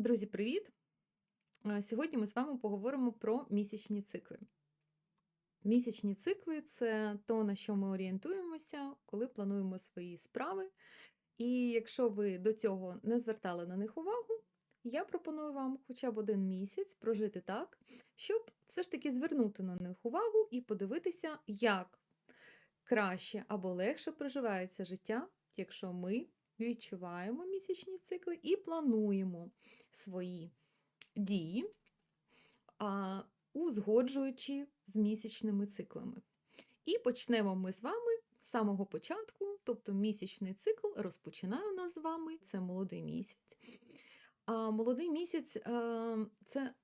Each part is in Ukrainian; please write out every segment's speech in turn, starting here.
Друзі, привіт! Е, Сьогодні ми з вами поговоримо про місячні цикли. Місячні цикли це то, на що ми орієнтуємося, коли плануємо свої справи. І якщо ви до цього не звертали на них увагу, я пропоную вам хоча б один місяць прожити так, щоб все ж таки звернути на них увагу і подивитися, як краще або легше проживається життя, якщо ми відчуваємо місячні цикли і плануємо свої дії, узгоджуючи з місячними циклами. І почнемо ми з вами з самого початку, тобто місячний цикл розпочинає у нас з вами, це молодий місяць. А молодий місяць е, це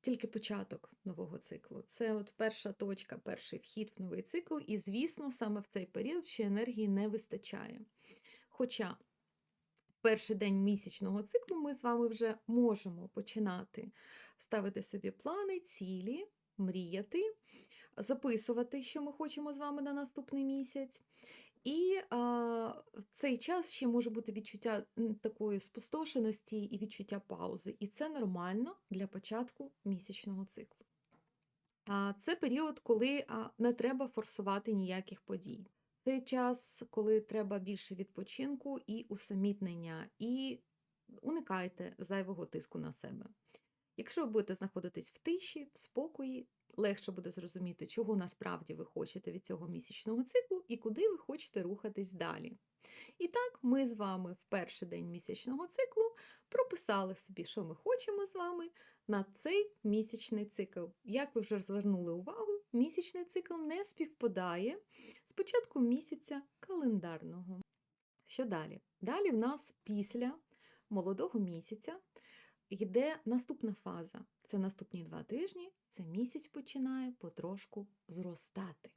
тільки початок нового циклу. Це от перша точка, перший вхід в новий цикл, і, звісно, саме в цей період ще енергії не вистачає. Хоча перший день місячного циклу ми з вами вже можемо починати ставити собі плани, цілі, мріяти, записувати, що ми хочемо з вами на наступний місяць. І а, в цей час ще може бути відчуття такої спустошеності і відчуття паузи. І це нормально для початку місячного циклу. А це період, коли не треба форсувати ніяких подій. Це час, коли треба більше відпочинку і усамітнення, і уникайте зайвого тиску на себе. Якщо ви будете знаходитись в тиші, в спокої, легше буде зрозуміти, чого насправді ви хочете від цього місячного циклу і куди ви хочете рухатись далі. І так, ми з вами в перший день місячного циклу прописали собі, що ми хочемо з вами на цей місячний цикл. Як ви вже звернули увагу, місячний цикл не співпадає з початку місяця календарного. Що далі? Далі в нас після молодого місяця йде наступна фаза. Це наступні два тижні, це місяць починає потрошку зростати.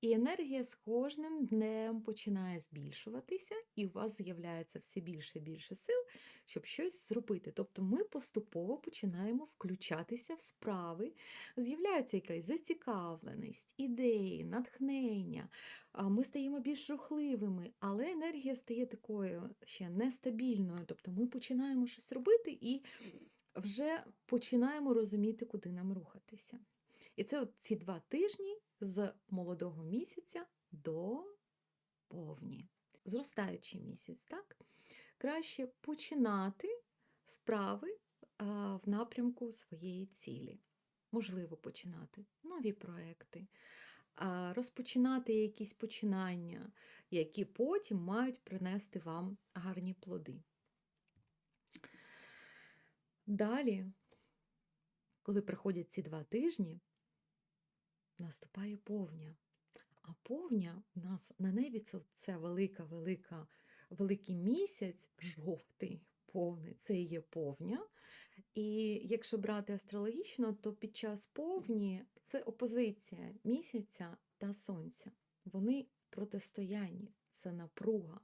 І енергія з кожним днем починає збільшуватися, і у вас з'являється все більше і більше сил, щоб щось зробити. Тобто ми поступово починаємо включатися в справи, з'являється якась зацікавленість, ідеї, натхнення, ми стаємо більш рухливими, але енергія стає такою ще нестабільною. Тобто ми починаємо щось робити і вже починаємо розуміти, куди нам рухатися. І це от ці два тижні з молодого місяця до повні. Зростаючий місяць, так? Краще починати справи в напрямку своєї цілі. Можливо, починати нові проекти, розпочинати якісь починання, які потім мають принести вам гарні плоди. Далі, коли приходять ці два тижні, наступає повня. А повня в нас на небі це, це велика, велика, великий місяць, жовтий, повний, це є повня. І якщо брати астрологічно, то під час повні це опозиція місяця та сонця. Вони протистоянні, це напруга.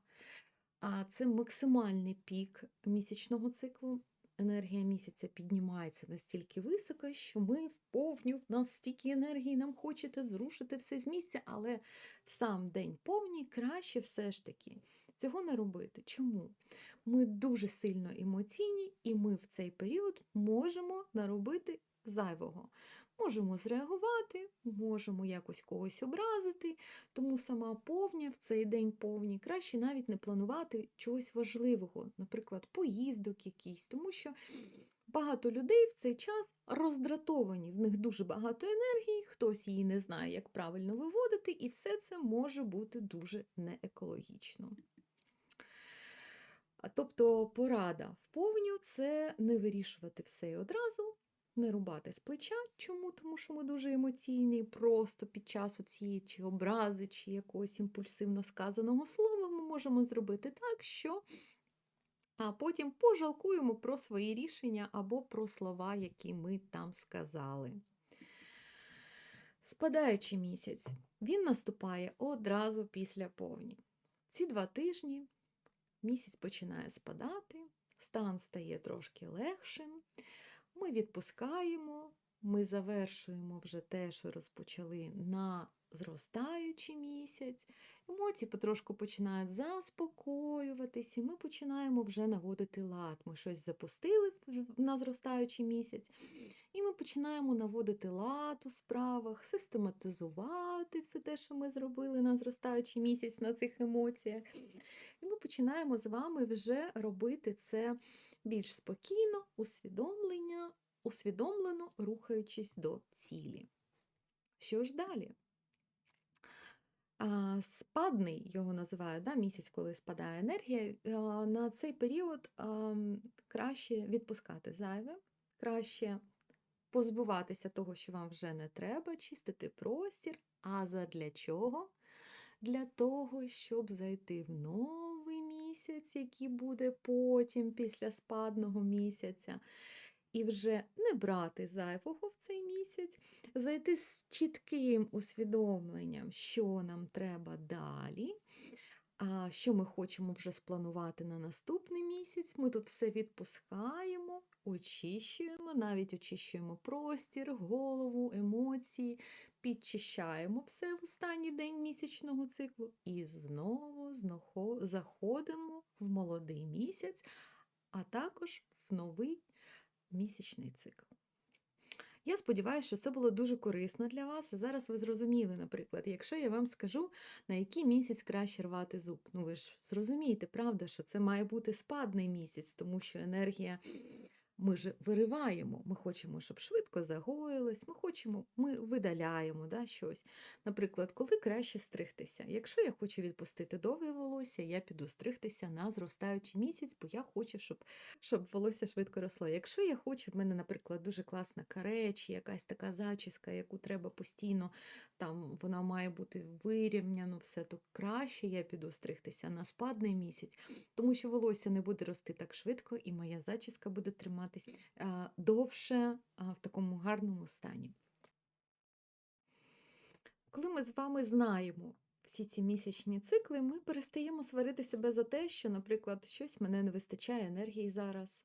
А це максимальний пік місячного циклу енергія місяця піднімається настільки високо, що ми повню, в нас стільки енергії, нам хочете зрушити все з місця, але в сам день повні краще все ж таки цього не робити. Чому? Ми дуже сильно емоційні, і ми в цей період можемо наробити зайвого. Можемо зреагувати, можемо якось когось образити, тому сама повня в цей день повні краще навіть не планувати чогось важливого, наприклад, поїздок якийсь, тому що багато людей в цей час роздратовані, в них дуже багато енергії, хтось її не знає, як правильно виводити, і все це може бути дуже неекологічно. Тобто порада в повню це не вирішувати все одразу, не рубати з плеча. Чому? Тому що ми дуже емоційні, просто під час цієї чи образи, чи якогось імпульсивно сказаного слова ми можемо зробити так, що а потім пожалкуємо про свої рішення або про слова, які ми там сказали. Спадаючий місяць, він наступає одразу після повні. Ці два тижні місяць починає спадати, стан стає трошки легшим. Ми відпускаємо, ми завершуємо вже те, що розпочали на зростаючий місяць, емоції потрошку починають заспокоюватись, і ми починаємо вже наводити лад. Ми щось запустили на зростаючий місяць, і ми починаємо наводити лад у справах, систематизувати все те, що ми зробили на зростаючий місяць на цих емоціях. І ми починаємо з вами вже робити це більш спокійно, усвідомлення, усвідомлено рухаючись до цілі. Що ж далі? Спадний його називають, да, місяць, коли спадає енергія. На цей період краще відпускати зайве, краще позбуватися того, що вам вже не треба, чистити простір. А задля чого? Для того, щоб зайти в новий місяць, який буде потім, після спадного місяця, і вже не брати зайвого в цей місяць, зайти з чітким усвідомленням, що нам треба далі, що ми хочемо вже спланувати на наступний місяць. Ми тут все відпускаємо, очищуємо, навіть очищуємо простір, голову, емоції, підчищаємо все в останній день місячного циклу і знову заходимо в молодий місяць, а також в новий місячний цикл. Я сподіваюся, що це було дуже корисно для вас. Зараз ви зрозуміли, наприклад, якщо я вам скажу, на який місяць краще рвати зуб. Ну ви ж зрозумієте, правда, що це має бути спадний місяць, тому що енергія ми ж вириваємо. Ми хочемо, щоб швидко загоїлось, ми хочемо, ми видаляємо да, щось. Наприклад, коли краще стригтися. Якщо я хочу відпустити довге волосся, я піду стригтися на зростаючий місяць, бо я хочу, щоб щоб волосся швидко росло. Якщо я хочу, в мене, наприклад, дуже класна каре, якась така зачіска, яку треба постійно, там вона має бути вирівняно, все, то краще я піду стригтися на спадний місяць, тому що волосся не буде рости так швидко, і моя зачіска буде триматись а, довше в такому гарному стані. Коли ми з вами знаємо всі ці місячні цикли, ми перестаємо сварити себе за те, що, наприклад, щось мене не вистачає енергії зараз.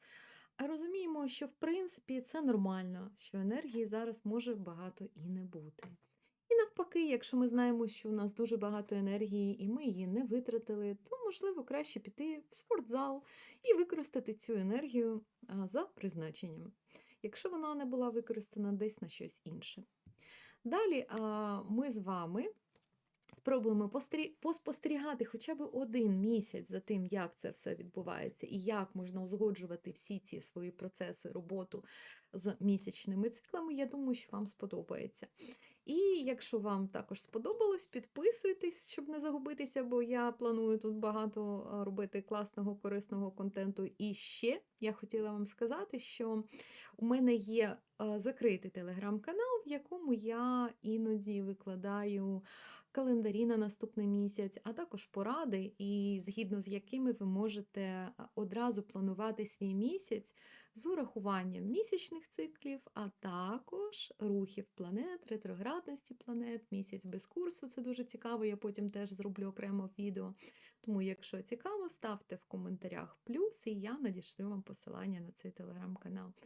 А розуміємо, що в принципі це нормально, що енергії зараз може багато і не бути. Навпаки, якщо ми знаємо, що у нас дуже багато енергії і ми її не витратили, то можливо краще піти в спортзал і використати цю енергію за призначенням, якщо вона не була використана десь на щось інше. Далі ми з вами спробуємо поспостерігати хоча б один місяць за тим, як це все відбувається, і як можна узгоджувати всі ці свої процеси, роботу з місячними циклами. Я думаю, що вам сподобається. І якщо вам також сподобалось, підписуйтесь, щоб не загубитися, бо я планую тут багато робити класного, корисного контенту. І ще я хотіла вам сказати, що у мене є закритий телеграм-канал, в якому я іноді викладаю календарі на наступний місяць, а також поради, і згідно з якими ви можете одразу планувати свій місяць з урахуванням місячних циклів, а також рухів планет, ретроградності планет, місяць без курсу. Це дуже цікаво. Я потім теж зроблю окремо відео. Тому, якщо цікаво, ставте в коментарях плюс, і я надішлю вам посилання на цей телеграм-канал.